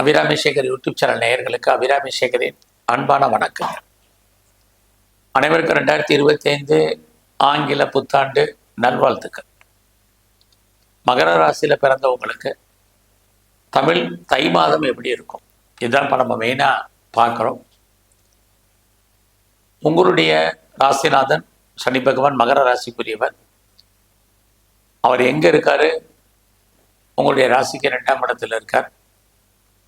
Abirami Sekar YouTube channel நேயர்களுக்கு அபிராமி சேகரின் அன்பான வணக்கம். அனைவருக்கும் ரெண்டாயிரத்தி இருபத்தி ஐந்து ஆங்கில புத்தாண்டு நல்வாழ்த்துக்கள். மகர ராசியில் பிறந்தவங்களுக்கு தமிழ் தை மாதம் எப்படி இருக்கும்? இதுதான் இப்போ நம்ம மெயினாக பார்க்குறோம். உங்களுடைய ராசிநாதன் சனி பகவான் மகர ராசிக்குரியவர். அவர் எங்கே இருக்காரு? உங்களுடைய ராசிக்கு ரெண்டாம் இடத்தில் இருக்கார்.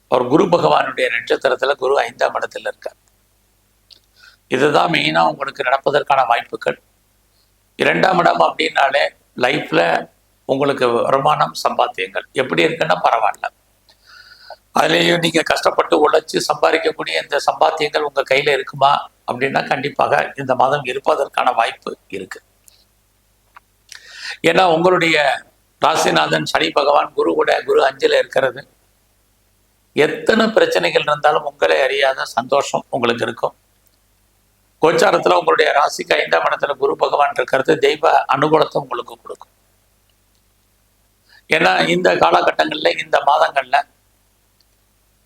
அவர் குரு பகவானுடைய நட்சத்திரத்தில் குரு ஐந்தாம் இடத்துல இருக்கார். இதுதான் மெயினாக உங்களுக்கு நடப்பதற்கான வாய்ப்புகள். இரண்டாம் இடம் அப்படின்னாலே லைஃப்பில் உங்களுக்கு வருமானம் சம்பாத்தியங்கள். எப்படி இருக்குன்னா பரவாயில்ல. அதுலேயும் நீங்கள் கஷ்டப்பட்டு உழைச்சி சம்பாதிக்கக்கூடிய இந்த சம்பாத்தியங்கள் உங்கள் கையில் இருக்குமா அப்படின்னா கண்டிப்பாக இந்த மாதம் இருப்பதற்கான வாய்ப்பு இருக்கு. ஏன்னா உங்களுடைய ராசிநாதன் சனி பகவான் குரு கூட குரு அஞ்சில் இருக்கிறது. எத்தனை பிரச்சனைகள் இருந்தாலும் உங்களை அறியாத சந்தோஷம் உங்களுக்கு இருக்கும். கோச்சாரத்தில் உங்களுடைய ராசிக்கு ஐந்தாம் இடத்துல குரு பகவான் இருக்கிறது தெய்வ அனுகூலத்தை உங்களுக்கு கொடுக்கும். ஏன்னா இந்த காலகட்டங்களில் இந்த மாதங்களில்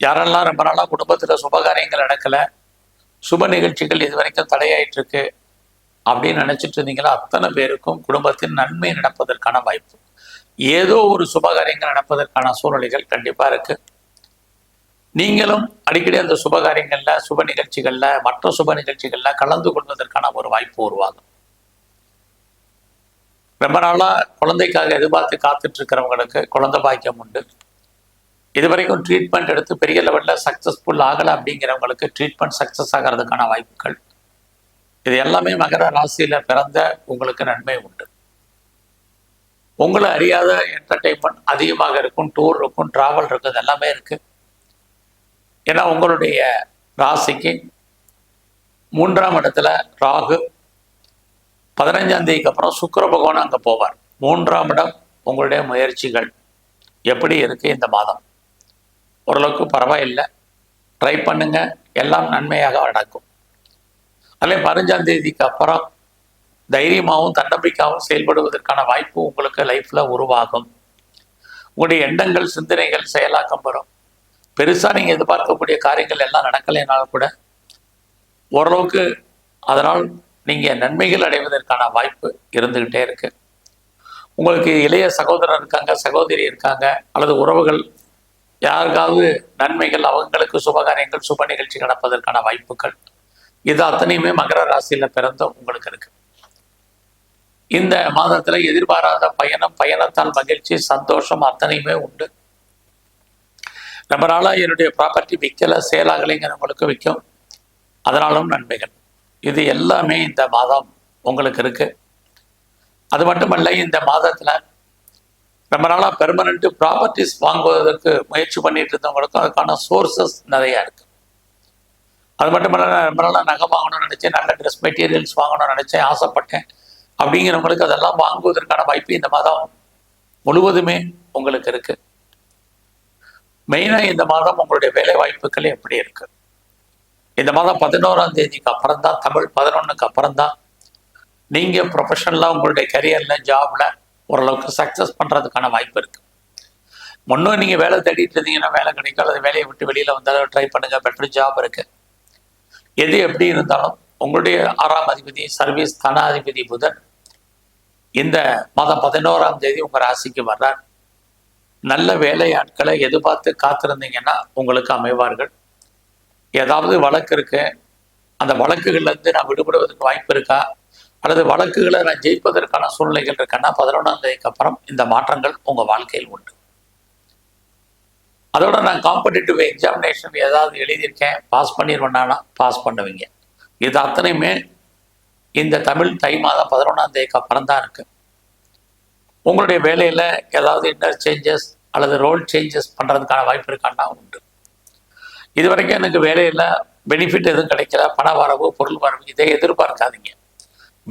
யாரெல்லாம் ரொம்ப நாளாக குடும்பத்தில் சுபகாரியங்கள் நடக்கலை சுப நிகழ்ச்சிகள் இது வரைக்கும் தடையாயிட்டிருக்கு அப்படின்னு நினச்சிட்டு இருந்தீங்களோ அத்தனை பேருக்கும் குடும்பத்தின் நன்மை நடப்பதற்கான வாய்ப்பு. ஏதோ ஒரு சுபகாரியங்கள் நடப்பதற்கான சூழ்நிலைகள் கண்டிப்பாக இருக்கு. நீங்களும் அடிக்கடி அந்த சுபகாரியங்களில் சுப நிகழ்ச்சிகளில் மற்ற சுப நிகழ்ச்சிகளில் கலந்து கொள்வதற்கான ஒரு வாய்ப்பு உருவாகும். ரொம்ப நாளாக குழந்தைக்காக எதிர்பார்த்து காத்துட்டு இருக்கிறவங்களுக்கு குழந்தை பாக்கியம் உண்டு. இது வரைக்கும் ட்ரீட்மெண்ட் எடுத்து பெரிய லெவலில் சக்ஸஸ்ஃபுல் ஆகலை அப்படிங்கிறவங்களுக்கு ட்ரீட்மெண்ட் சக்ஸஸ் ஆகிறதுக்கான வாய்ப்புகள். இது எல்லாமே மகர ராசியில் பிறந்த உங்களுக்கு நன்மை உண்டு. உங்களை அறியாத என்டர்டெயின்மெண்ட் அதிகமாக இருக்கும் டூர் இருக்கும் ட்ராவல் இருக்கும் இது எல்லாமே இருக்குது ஏன்னா உங்களுடைய ராசிக்கு மூன்றாம் இடத்துல ராகு பதினஞ்சாம் தேதிக்கு அப்புறம் சுக்கர பகவான் அங்கே போவார். மூன்றாம் இடம் உங்களுடைய முயற்சிகள். எப்படி இருக்கு இந்த மாதம்? ஓரளவுக்கு பரவாயில்லை. ட்ரை பண்ணுங்க. எல்லாம் நன்மையாக நடக்கும். அதில் பதினஞ்சாம் தேதிக்கு அப்புறம் தைரியமாகவும் தன்னம்பிக்கையாகவும் செயல்படுவதற்கான வாய்ப்பு உங்களுக்கு லைஃப்பில் உருவாகும். உங்களுடைய எண்ணங்கள் சிந்தனைகள் செயலாக்கம் வரும் பெருசாக நீங்கள் எதிர்பார்க்கக்கூடிய காரியங்கள் எல்லாம் நடக்கலைனாலும் கூட ஓரளவுக்கு அதனால் நீங்கள் நன்மைகள் அடைவதற்கான வாய்ப்பு இருந்துக்கிட்டே இருக்கு. உங்களுக்கு இளைய சகோதரர் இருக்காங்க சகோதரி இருக்காங்க அல்லது உறவுகள் யாருக்காவது நன்மைகள் அவங்களுக்கு சுபகாரியங்கள் சுப நிகழ்ச்சி நடப்பதற்கான வாய்ப்புகள் இது அத்தனையுமே மகர ராசியில் பிறந்த உங்களுக்கு இருக்கு. இந்த மாதத்துல எதிர்பாராத பயணம் பயணத்தால் மகிழ்ச்சி சந்தோஷம் அத்தனையுமே உண்டு. ரொம்ப நாளாக என்னுடைய ப்ராப்பர்ட்டி விற்கல சேலாகலைங்கிறவங்களுக்கு விற்கும் அதனாலும் நன்மைகள். இது எல்லாமே இந்த மாதம் உங்களுக்கு இருக்கு. அது மட்டுமல்ல இந்த மாதத்தில் ரொம்ப நாளாக பெர்மனண்ட் ப்ராப்பர்ட்டிஸ் வாங்குவதற்கு முயற்சி பண்ணிட்டு இருந்தவங்களுக்கும் அதுக்கான சோர்சஸ் நிறையா இருக்கு. அது மட்டும் இல்லை ரொம்ப நாளாக நகை வாங்கணும்னு நினச்சேன் நல்ல ட்ரெஸ் மெட்டீரியல்ஸ் வாங்கணும்னு நினைச்சேன் ஆசைப்பட்டேன். அப்படிங்கிறவங்களுக்கு அதெல்லாம் வாங்குவதற்கான வாய்ப்பு இந்த மாதம் முழுவதுமே உங்களுக்கு இருக்குது மெயினாக இந்த மாதம் உங்களுடைய வேலை வாய்ப்புகள் எப்படி இருக்கு? இந்த மாதம் பதினோராம் தேதிக்கு அப்புறம் தான் தமிழ் பதினொன்றுக்கு அப்புறம் தான் நீங்கள் ப்ரொஃபஷனலாக உங்களுடைய கரியரில் ஜாபில் ஓரளவுக்கு சக்ஸஸ் பண்ணுறதுக்கான வாய்ப்பு இருக்கு. முன்னும் நீங்கள் வேலை தேடிட்டு இருந்தீங்கன்னா வேலை கிடைக்கும். அல்லது வேலையை விட்டு வெளியில் வந்தாலும் ட்ரை பண்ணுங்க. பெட்டர் ஜாப் இருக்கு. எது எப்படி இருந்தாலும் உங்களுடைய ஆறாம் அதிபதி சர்வீஸ் தனாதிபதி புதன் இந்த மாதம் பதினோராம் தேதி உங்கள் ராசிக்கு வர்றார். நல்ல வேலையாட்களை எதிர்பார்த்து காத்திருந்தீங்கன்னா உங்களுக்கு அமைவார்கள். ஏதாவது வழக்கு இருக்கு. அந்த வழக்குகள்லேருந்து நான் விடுபடுவதற்கு வாய்ப்பு இருக்கா? அல்லது வழக்குகளை நான் ஜெயிப்பதற்கான சூழ்நிலைகள் இருக்கன்னா பதினொன்றாம் தேதிக்கு அப்புறம் இந்த மாற்றங்கள் உங்கள் வாழ்க்கையில் உண்டு. அதோட நான் காம்படிட்டிவ் எக்ஸாமினேஷன் ஏதாவது எழுதியிருக்கேன். பாஸ் பண்ணிடுவேன்னா பாஸ் பண்ணுவீங்க. இது அத்தனையுமே இந்த தமிழ் தை மாதம் பதினொன்றாம் தேதிக்கு அப்புறம் தான் இருக்குது உங்களுடைய வேலையில் ஏதாவது இன்னர் சேஞ்சஸ் அல்லது ரோல் சேஞ்சஸ் பண்ணுறதுக்கான வாய்ப்பு இருக்கான்னா உண்டு. இது வரைக்கும் எனக்கு வேலையில் பெனிஃபிட் எதுவும் கிடைக்கல. பண வரவு பொருள் வரவு இதை எதிர்பார்க்காதீங்க.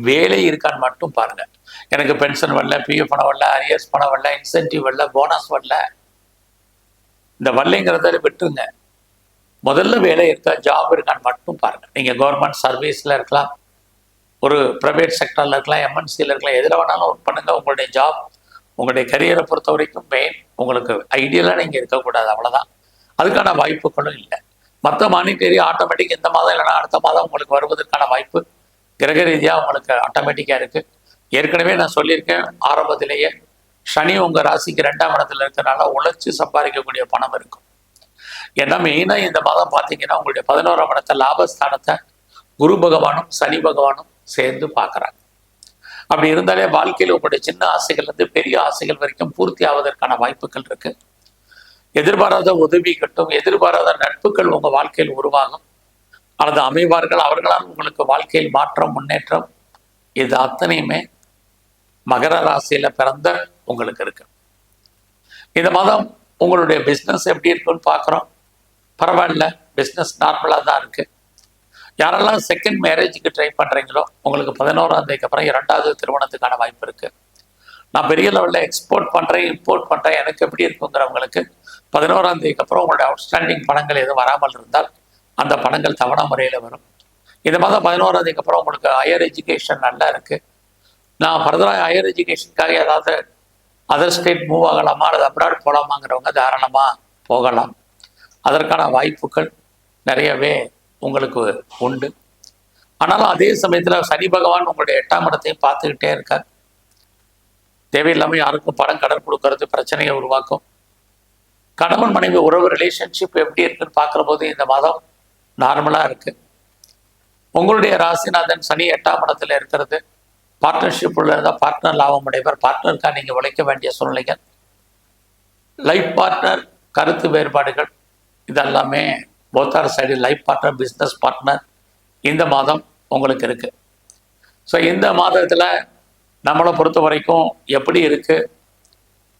வேலை இருக்கான்னு மட்டும் பாருங்கள் எனக்கு பென்ஷன் வரல பிஎஃப் பணம் வரல அரியர்ஸ் பணம் வரல இன்சென்டிவ் வரல போனஸ் வரல. இந்த வரலைங்கிறத விட்டுருங்க. முதல்ல வேலை இருக்கா ஜாப் இருக்கான்னு மட்டும் பாருங்கள் நீங்கள் கவர்மெண்ட் சர்வீஸில் இருக்கலாம் ஒரு ப்ரைவேட் செக்டரில் இருக்கலாம் எம்என்சியில் இருக்கலாம் எதில் வேணாலும் ஒர்க் பண்ணுங்க. உங்களுடைய ஜாப் உங்களுடைய கரியரை பொறுத்த வரைக்கும் மெயின் உங்களுக்கு ஐடியலாக நீங்கள் இருக்கக்கூடாது. அவ்வளோதான் அதுக்கான வாய்ப்புகளும் இல்லை. மற்ற மானிட்டரி ஆட்டோமேட்டிக் இந்த மாதம் இல்லைன்னா அடுத்த மாதம் உங்களுக்கு வருவதற்கான வாய்ப்பு கிரக ரீதியாக உங்களுக்கு ஆட்டோமேட்டிக்காக இருக்குது ஏற்கனவே நான் சொல்லியிருக்கேன் ஆரம்பத்திலேயே சனி உங்கள் ராசிக்கு ரெண்டாம் இடத்துல இருக்கிறனால உழைச்சி சம்பாதிக்கக்கூடிய பணம் இருக்கும். ஏன்னா மெயினாக இந்த மாதம் பார்த்தீங்கன்னா உங்களுடைய பதினோராம் இடத்த லாபஸ்தானத்தை குரு பகவானும் சனி பகவானும் சேர்ந்து பார்க்குறாங்க. அப்படி இருந்தாலே வாழ்க்கையில் உங்களுடைய சின்ன ஆசைகள்லேருந்து பெரிய ஆசைகள் வரைக்கும் பூர்த்தி ஆவதற்கான வாய்ப்புகள் இருக்கு. எதிர்பாராத உதவி கட்டும் எதிர்பாராத நட்புகள் உங்கள் வாழ்க்கையில் உருவாகும். அல்லது அமைவார்கள் அவர்களால் உங்களுக்கு வாழ்க்கையில் மாற்றம் முன்னேற்றம் இது அத்தனையுமே மகர ராசியில் பிறந்த உங்களுக்கு இருக்கு. இந்த மாதம் உங்களுடைய பிஸ்னஸ் எப்படி இருக்குன்னு பார்க்குறோம். பரவாயில்ல பிஸ்னஸ் நார்மலாக தான் இருக்கு. யாரெல்லாம் செகண்ட் மேரேஜுக்கு ட்ரை பண்ணுறீங்களோ உங்களுக்கு பதினோராம் தேதிக்கு அப்புறம் இரண்டாவது திருமணத்துக்கான வாய்ப்பு இருக்குது நான் பெரிய லெவலில் எக்ஸ்போர்ட் பண்ணுறேன் இம்போர்ட் பண்ணுறேன் எனக்கு எப்படி இருக்குங்கிறவங்களுக்கு பதினோராம் தேதிக்கு அப்புறம் உங்களுடைய அவுட்ஸ்டாண்டிங் பணங்கள் எதுவும் வராமல் இருந்தால் அந்த பணங்கள் தவணை முறையில் வரும். இந்த மாதம் பதினோராம் தேதிக்கு அப்புறம் உங்களுக்கு ஹையர் எஜுகேஷன் நல்லா இருக்குது நான் ஃபர்தராக ஹையர் எஜுகேஷனுக்காக ஏதாவது அதர் ஸ்டேட் மூவ் ஆகலாமா அல்லது அப்ராட் போகலாமாங்கிறவங்க தாராளமாக போகலாம். அதற்கான வாய்ப்புகள் நிறையவே உங்களுக்கு உண்டு. ஆனாலும் அதே சமயத்தில் சனி பகவான் உங்களுடைய எட்டாம் இடத்தையும் பார்த்துக்கிட்டே இருக்கார். தேவையில்லாமல் யாருக்கும் படம் கடன் கொடுக்கறது பிரச்சனையை உருவாக்கும். கணவன் மனைவி உறவு ரிலேஷன்ஷிப் எப்படி இருக்குன்னு பார்க்குற போது இந்த மாதம் நார்மலாக இருக்கு. உங்களுடைய ராசிநாதன் சனி எட்டாம் இடத்துல இருக்கிறது. பார்ட்னர்ஷிப் உள்ள இருந்தால் பார்ட்னர் லாபம் அடைவர். பார்ட்னருக்காக நீங்கள் உழைக்க வேண்டிய சூழ்நிலைகள். லைஃப் பார்ட்னர் கருத்து வேறுபாடுகள். இதெல்லாமே both side life partner business partner இந்த மாதம் உங்களுக்கு இருக்குது ஸோ இந்த மாதத்தில் நம்மளை பொறுத்த வரைக்கும் எப்படி இருக்குது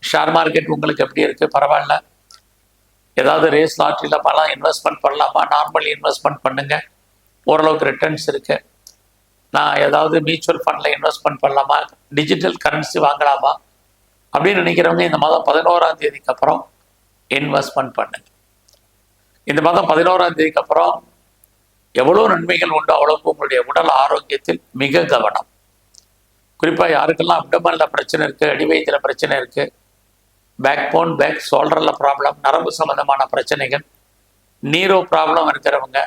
ஷேர் மார்க்கெட் உங்களுக்கு எப்படி இருக்குது பரவாயில்ல. ஏதாவது ரேஸ் லாட்ரியில் பணம் இன்வெஸ்ட்மெண்ட் பண்ணலாமா? நார்மல் இன்வெஸ்ட்மெண்ட் பண்ணுங்கள் ஓரளவுக்கு ரிட்டர்ன்ஸ் இருக்குது நான் ஏதாவது மியூச்சுவல் ஃபண்டில் இன்வெஸ்ட்மெண்ட் பண்ணலாமா? டிஜிட்டல் கரன்சி வாங்கலாமா? அப்படின்னு நினைக்கிறவங்க இந்த மாதம் பதினோராம் தேதிக்கு அப்புறம் இன்வெஸ்ட்மெண்ட் பண்ணுங்க. இந்த மாதம் பதினோராம் தேதிக்கு அப்புறம் எவ்வளோ நன்மைகள் உண்டோ? அவ்வளோக்கு உங்களுடைய உடல் ஆரோக்கியத்தில் மிக கவனம். குறிப்பாக யாருக்கெல்லாம் அப்டமனில் பிரச்சனை இருக்குது அடிவயத்தில் பிரச்சனை இருக்குது பேக் போன் பேக் சோல்டரில் ப்ராப்ளம் நரம்பு சம்மந்தமான பிரச்சனைகள் நீரோ ப்ராப்ளம் இருக்கிறவங்க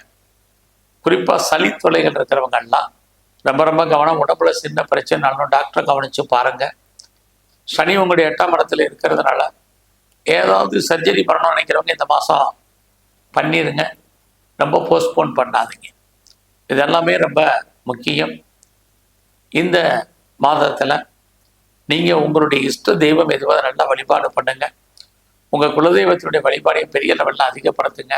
குறிப்பாக சளி தொலைகள் இருக்கிறவங்கெல்லாம் ரொம்ப ரொம்ப கவனம். உடம்புல சின்ன பிரச்சனைனாலும் டாக்டரை கவனித்து பாருங்கள் சனி உங்களுடைய எட்டாம் இடத்துல இருக்கிறதுனால ஏதாவது சர்ஜரி பண்ணணும்னு நினைக்கிறவங்க இந்த மாதம் பண்ணிடுங்க ரொம்ப போஸ்ட்போன் பண்ணாதீங்க. இதெல்லாமே ரொம்ப முக்கியம். இந்த மாதத்தில் நீங்கள் உங்களுடைய இஷ்ட தெய்வம் எதுவாக நல்லா வழிபாடு பண்ணுங்கள் உங்கள் குலதெய்வத்தினுடைய வழிபாடையும் பெரிய லெவலில் அதிகப்படுத்துங்க.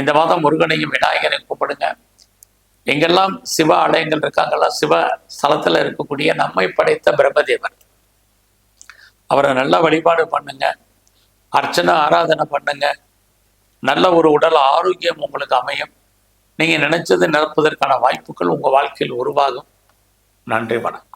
இந்த மாதம் முருகனையும் விநாயகரையும் கூப்பிடுங்க. எங்கெல்லாம் சிவ ஆலயங்கள் இருக்காங்களா சிவ ஸ்தலத்தில் இருக்கக்கூடிய நம்மை படைத்த பிரம்மதேவர். அவரை நல்லா வழிபாடு பண்ணுங்க. அர்ச்சனை ஆராதனை பண்ணுங்க. நல்ல ஒரு உடல் ஆரோக்கியம் உங்களுக்கு அமையும். நீங்கள் நினைச்சது நிரப்புவதற்கான வாய்ப்புகள் உங்கள் வாழ்க்கையில் உருவாகும். நன்றி வணக்கம்.